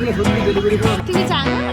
লাগলে সত্যি ডেলিভারি করে তুমি জানো এটা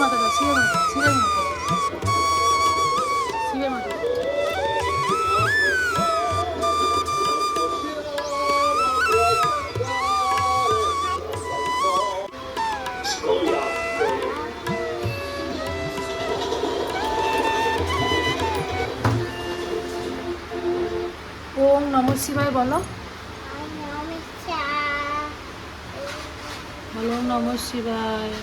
শিবের মাথা দাও শিবের মাথা শিবের মাথা শিবের মাথা ওম নম শিবায় বলো বলো নম শিবায়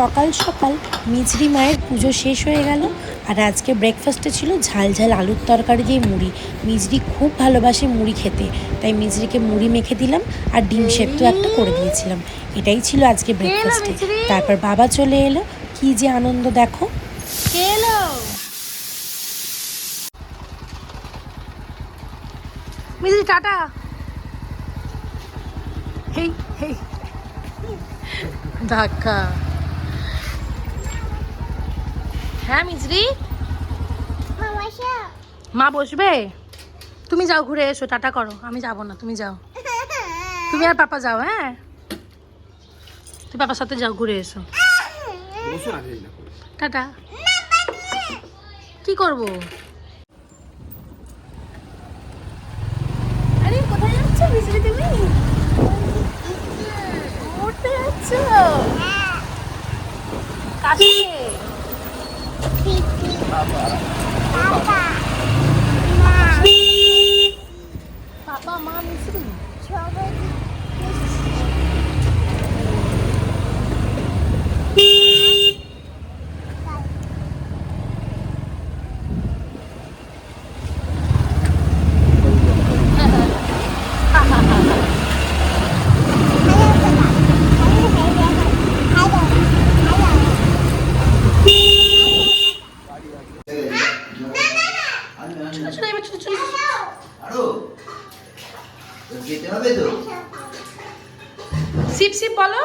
সকাল সকাল মিজরি মায়ের পুজো শেষ হয়ে গেল আর আজকে ব্রেকফাস্টে ছিল ঝাল ঝাল আলুর তরকারি দিয়ে মুড়ি। মিজরি খুব ভালোবাসে মুড়ি খেতে তাই মিজরিকে মুড়ি মেখে দিলাম আর ডিম সেদ্ধ একটা করে দিয়েছিলাম। এটাই ছিল আজকে ব্রেকফাস্টে তারপর বাবা চলে এলো। কি যে আনন্দ দেখো। এলো? মিলি টাটা। Hey hey. ধাক্কা। হ্যাঁ মিজরি? মা বসবে? তুমি যাও ঘুরে এসো টাটা করো। আমি যাব না তুমি যাও। তুমি আর পাপা যাও হ্যাঁ? তুমি পাপার সাথে যাও ঘুরে এসো। টাটা। কি করব? আরে 爸爸 তো সিপ সিপ বলো।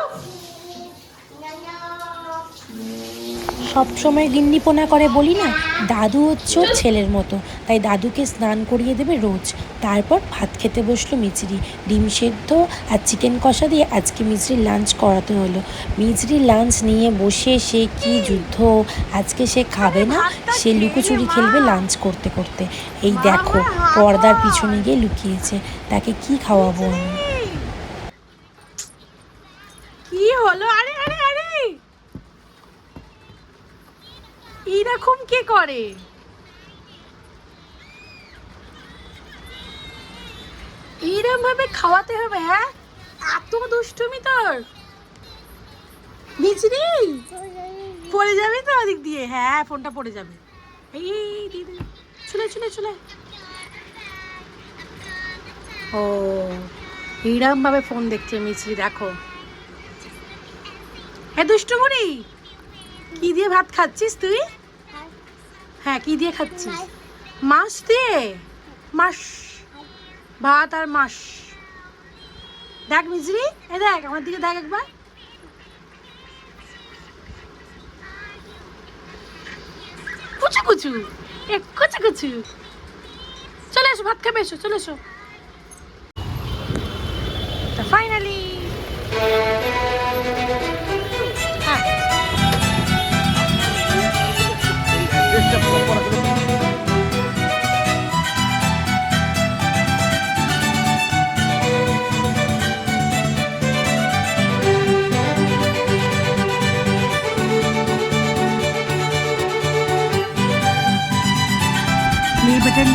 সব সময় গিন্নিপোনা করে বলি না, দাদু হচ্ছে ওর ছেলের মতো। তাই দাদুকে স্নান করিয়ে দেবে রোজ। তারপর ভাত খেতে বসল মিচড়ি ডিম সেদ্ধ আর চিকেন কষা দিয়ে আজকে মিচড়ির লাঞ্চ করাতে হলো। মিচড়ির লাঞ্চ নিয়ে বসে সে কি যুদ্ধ, আজকে সে খাবে না? সে লুকোচুরি খেলবে লাঞ্চ করতে করতে। এই দেখো, পর্দার পিছনে গিয়ে লুকিয়েছে। তাকে কি খাওয়াবো আমি কি হলো আরে আরে আরে এইরকম কে করে? এইরকম ভাবে খাওয়াতে হবে হ্যাঁ? এত দুষ্টুমি তোর। মিচরি পড়ে যাবে তো ওদিক দিয়ে। হ্যাঁ ফোনটা পড়ে যাবে। এই দিয়ে চলে চলে চলে ও এইরকম ভাবে ফোন দেখছে মিচরি দেখো। হ্যাঁ দুষ্টুমুড়ি, কি দিয়ে ভাত খাচ্ছিস তুই? হ্যাঁ কি দিয়ে খাচ্ছিস? মাছ দিয়ে? মাছ ভাত আর মাছ দেখ মিজরি এ দেখ, আমার দিকে দেখ একবার। কুচু কুচু, এ কুচু কুচু। চলে এসো, ভাত খাবে এসো, চলে এসো। ফাইনালি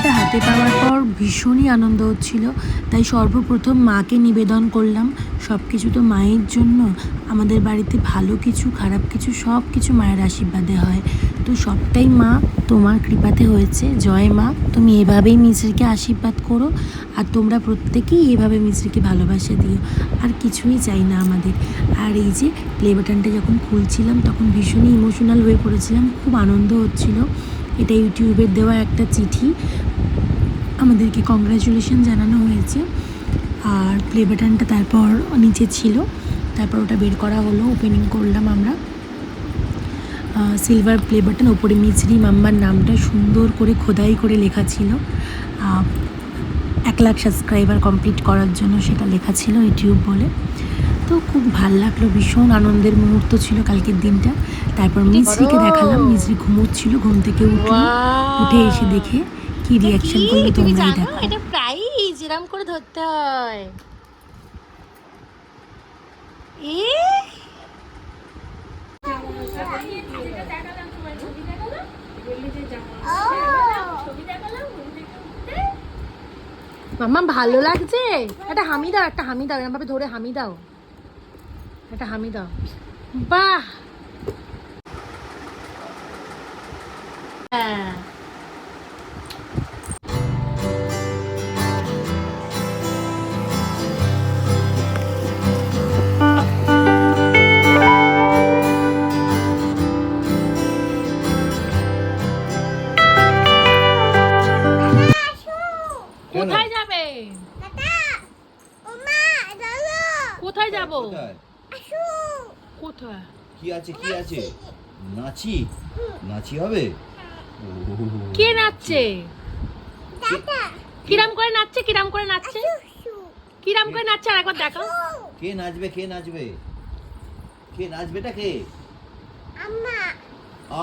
বাটনটা হাতে পাওয়ার পর ভীষণই আনন্দ হচ্ছিল। তাই সর্বপ্রথম মাকে নিবেদন করলাম সব কিছু তো মায়ের জন্য, আমাদের বাড়িতে ভালো কিছু, খারাপ কিছু সব কিছু মায়ের আশীর্বাদে হয়। তো সবটাই মা, তোমার কৃপাতে হয়েছে। জয় মা, তুমি এভাবেই মিশ্রিকে আশীর্বাদ করো, আর তোমরা প্রত্যেকেই এভাবে মিশ্রিকে ভালোবাসা দিও। আর কিছুই চাই না আমাদের। আর এই যে প্লে বাটনটা যখন খুলছিলাম, তখন ভীষণই ইমোশনাল হয়ে পড়েছিলাম। খুব আনন্দ হচ্ছিল। এটা ইউটিউবের দেওয়া একটা চিঠি। আমাদেরকে কংগ্রাচুলেশন জানানো হয়েছে। আর প্লে বাটনটা তারপর নিচে ছিল। তারপর ওটা বের করা হলো ওপেনিং করলাম আমরা। সিলভার প্লে বাটন ওপরে মিছরি মাম্মার নামটা সুন্দর করে খোদাই করে লেখা ছিল। এক লাখ সাবস্ক্রাইবার কমপ্লিট করার জন্য সেটা লেখা ছিল ইউটিউব বলে। তো খুব ভালো লাগল ভীষণ আনন্দের মুহূর্ত ছিল কালকের দিনটা। তারপর মিছরিকে দেখালাম মিছরি ঘুমোচ্ছিল ঘুম থেকে উঠে উঠে এসে দেখে কি রিয়াকশন করল তুমি জানো এটা প্রাইজ এরম করে ধরতে হয়। এ? মাম্মা ভালো লাগছে? একটা হামি দাও একটা হামি দাও এরকম ভাবে ধরে হামি দাও। একটা হামি দাও। বাহ! হ্যাঁ। নাচি? নাচি হবে? কে নাচছে? কিরাম করে নাচছে? কিরাম করে নাচছে? কিরাম করে নাচছে? আর একবার দেখো কে নাচবে? কে নাচবে? কে নাচবেটা কে?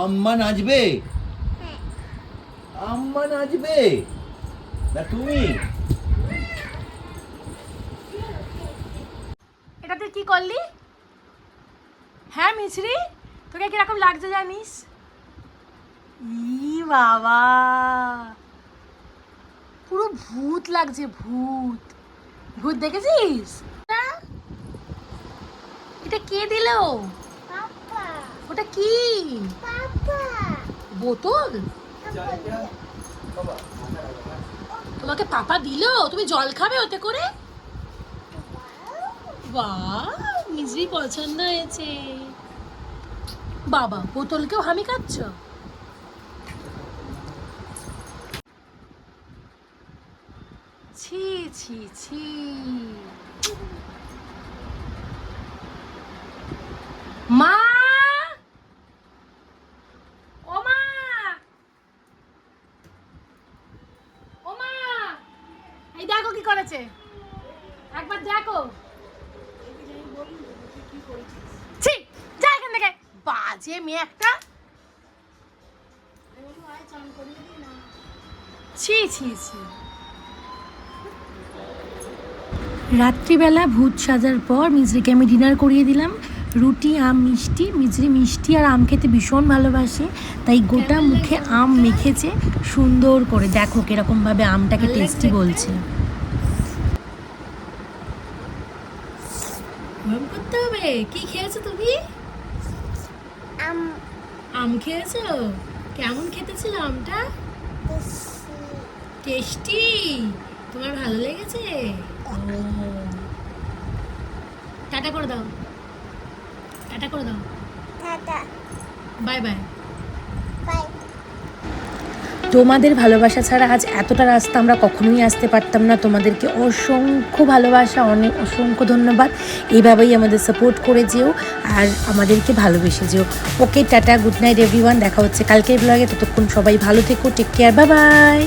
আম্মা। নাচবে? আম্মা নাচবে? না তুমি। এটা তুই কি করলি? হ্যাঁ মিছরি? তোকে কীরকম লাগছে জানিস? ই বাবা। পুরো ভূত লাগছে ভূত। ভূত দেখেছিস? এটা? এটা কে দিল? ওটা কি? বোতল? তোমাকে পাপা দিল? তুমি জল খাবে ওতে করে? বা মিজরি পছন্দ হয়েছে। বাবা, বোতলকেও হামি খাচ্ছ ছি ছি ছি। মা! দেখো কি করেছে। একবার দেখো। ছি, যা এখান থেকে। বাজে মেয়ে একটা। ছি ছি ছি। রাত্রিবেলা ভূত সাজার পর মিজরিকে আমি ডিনার করিয়ে দিলাম। রুটি আম মিষ্টি মিজরি মিষ্টি আর আম খেতে ভীষণ ভালোবাসে তাই গোটা মুখে আম মেখেছে সুন্দর করে। দেখো কিরকমভাবে আমটাকে টেস্টি বলছে। করতে হবে? কি খেয়েছো তুমি? আম আম খেয়েছো? কেমন খেতে ছিল আমটা? টেস্টি। তোমার ভালো লেগেছে? টাটা করে দাও। টাটা করে দাও। টাটা। Bye bye. তোমাদের ভালোবাসা ছাড়া আজ এতটা রাস্তা আমরা কখনোই আসতে পারতাম না। তোমাদেরকে অসংখ্য ভালোবাসা অনেক অসংখ্য ধন্যবাদ। এইভাবেই আমাদের সাপোর্ট করে যেও আর আমাদেরকে ভালোবেসে যেও। Okay tata good night everyone দেখা হচ্ছে কালকের ব্লগে ততক্ষণ সবাই ভালো থেকো টেক কেয়ার বা বাই